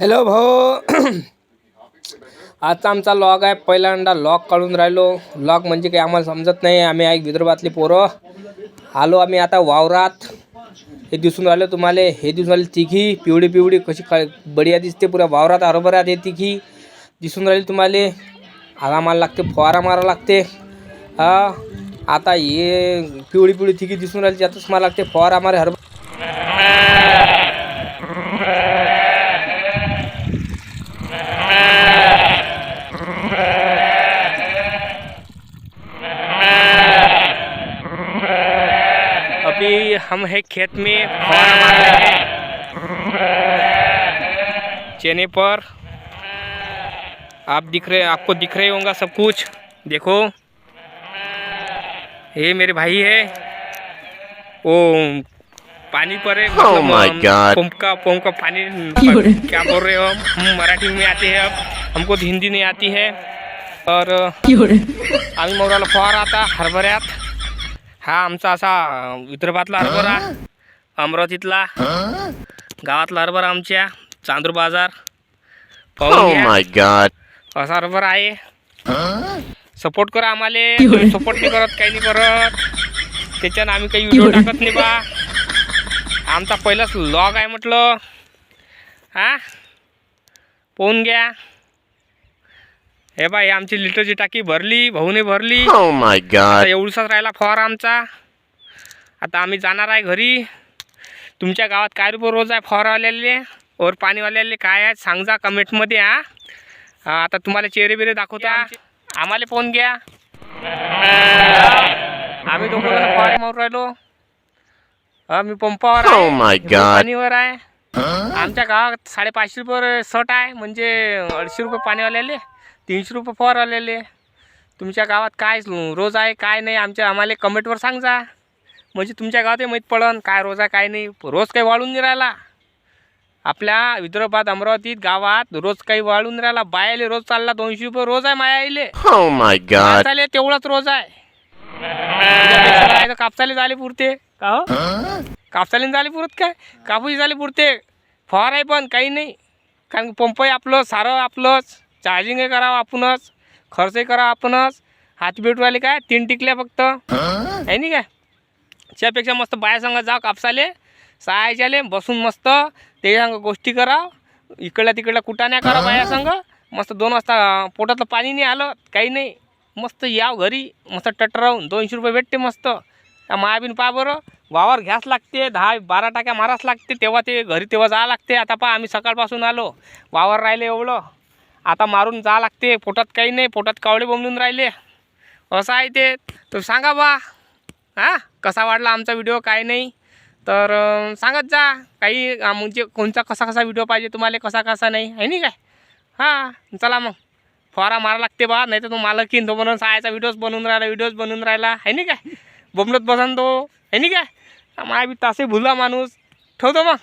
Hello भाऊ. आजचा आमचा लॉग आहे. पहिल्यांदा लॉग काढून राहिलो. लॉग म्हणजे काही आम्हाला समजत नाही. आम्ही आहे विदर्भातली पोरं. आलो आम्ही आता वावरात. हे दिसून राहिलं तुम्हाला. हे दिसून राहिले तिघी. पिवळी पिवळी कशी का बढिया दिसते. पुऱ्या वावरात हरभऱ्यात हे तिघी. दिसून राहिली तुम्हाला. आला मारा लागते फवारा मारा लागते. हा. आता हे पिवळी पिवळी तिघी दिसून राहिली. त्यातच मला लागते फवारा मारे हरभरा अभी हम है खेत में। चने पर आप दिख रहे आपको दिख रहे होगा सब कुछ। देखो। ये मेरे भाई है। वो पानी पर है Oh my पंप का पंप का पानी क्या बोल रहे हो हम हम मराठी में आते हैं अब। हमको तो हिंदी नहीं आती है। और आम्ही मोराला फवारा आता हरभऱ्यात हा आमचा असा विदर्भातला हरभरा. अमरावतीतला. गावातला हरभरा आमच्या. चांदूर बाजार. Oh. असा हरभरा आहे. सपोर्ट करा आम्हाला. सपोर्ट नाही करत काही नाही करत. त्याच्यानं आम्ही काही व्हिडिओ टाकत नाही बा. आमचा पहिलाच लॉग आहे म्हटलं. हा? पाहून घ्या. हे बाई आमची लिटरची टाकी भरली भाऊने भरली. Oh. एवढसाच राहिला फवारा आमचा. आता आम्ही जाणार आहे घरी. तुमच्या गावात काय रुपये रोज आहे फवारावाल्याले? और पाणीवाल्याले काय आहे? सांगा कमेंटमध्ये हा. आता तुम्हाला चेहरे बिरे दाखवता आम्हाला फोन घ्या. आम्ही दोघं फवारे मारून राहिलो. हा मी पंपावर Oh. पाणीवर आहे. आमच्या गावात साडेपाचशे रुपये सट आहे. म्हणजे अडीचशे रुपये पाणीवाल्याले. तीनशे रुपये फवारवाल्याले तुमच्या गावात काय रोज आहे काय नाही आमच्या आम्हाला कमेंटवर सांगा म्हणजे तुमच्या गावातही माहीत पडन काय रोज आहे काय नाही. रोज काही वाढून नाही राहिला. आपल्या विदर्भात अमरावतीत गावात रोज काही नाही राहिला. बायाले रोज चालला दोनशे रुपये रोज आहे माया आईले Oh god. माणसाले तेवढाच रोज आहे. कापसाले झाले पुरते. का हो? कापसाले झाले पुरत काय? कापूस झाले पुरते. फवार आहे पण काही नाही. कारण पंपही आपलं सारं आपलंच. चार्जिंगही करावं आपणच खर्चही करावं आपणच. हातबेटवाले काय? तीन टिकल्या फक्त. आहे नाही काय? त्यापेक्षा मस्त बाया सांगा जा कापसाले सहायच्याले बसून मस्त ते संग गोष्टी करा. इकडल्या तिकडल्या नाही करा बाया सांग. मस्त दोन वाजता पोटातलं पाणी नाही आलं काही नाही. मस्त याव घरी मस्त टटरावून दोनशे रुपये भेटते मस्त. त्या मायाबीन पहा बरं वावर घ्यास लागते दहा बारा टाक्या मारास लागते तेव्हा ते घरी तेव्हा जावं लागते. आता पहा आम्ही सकाळपासून आलो वावर राहिले एवढं. आता मारून जा लागते. पोटात काही नाही पोटात कावळे बोंबलून राहिले. असं आहे ते. तर सांगा बा. हां? कसा वाढला आमचा व्हिडिओ काय नाही. तर सांगत जा. काही म्हणजे कोणता कसा कसा व्हिडिओ पाहिजे तुम्हाला कसा कसा नाही. आहे नाही काय? हां? चला मग. फवारा मारा लागते बा. नाही तर तो मालक येईन. तो बनवून सहायचा व्हिडिओज बनवून राहिला व्हिडिओज बनवून राहिला. आहे नाही काय? बोंबलत बसन तो. आहे नाही काय? माझ्या बी तासे भुला माणूस. ठेवतो मग.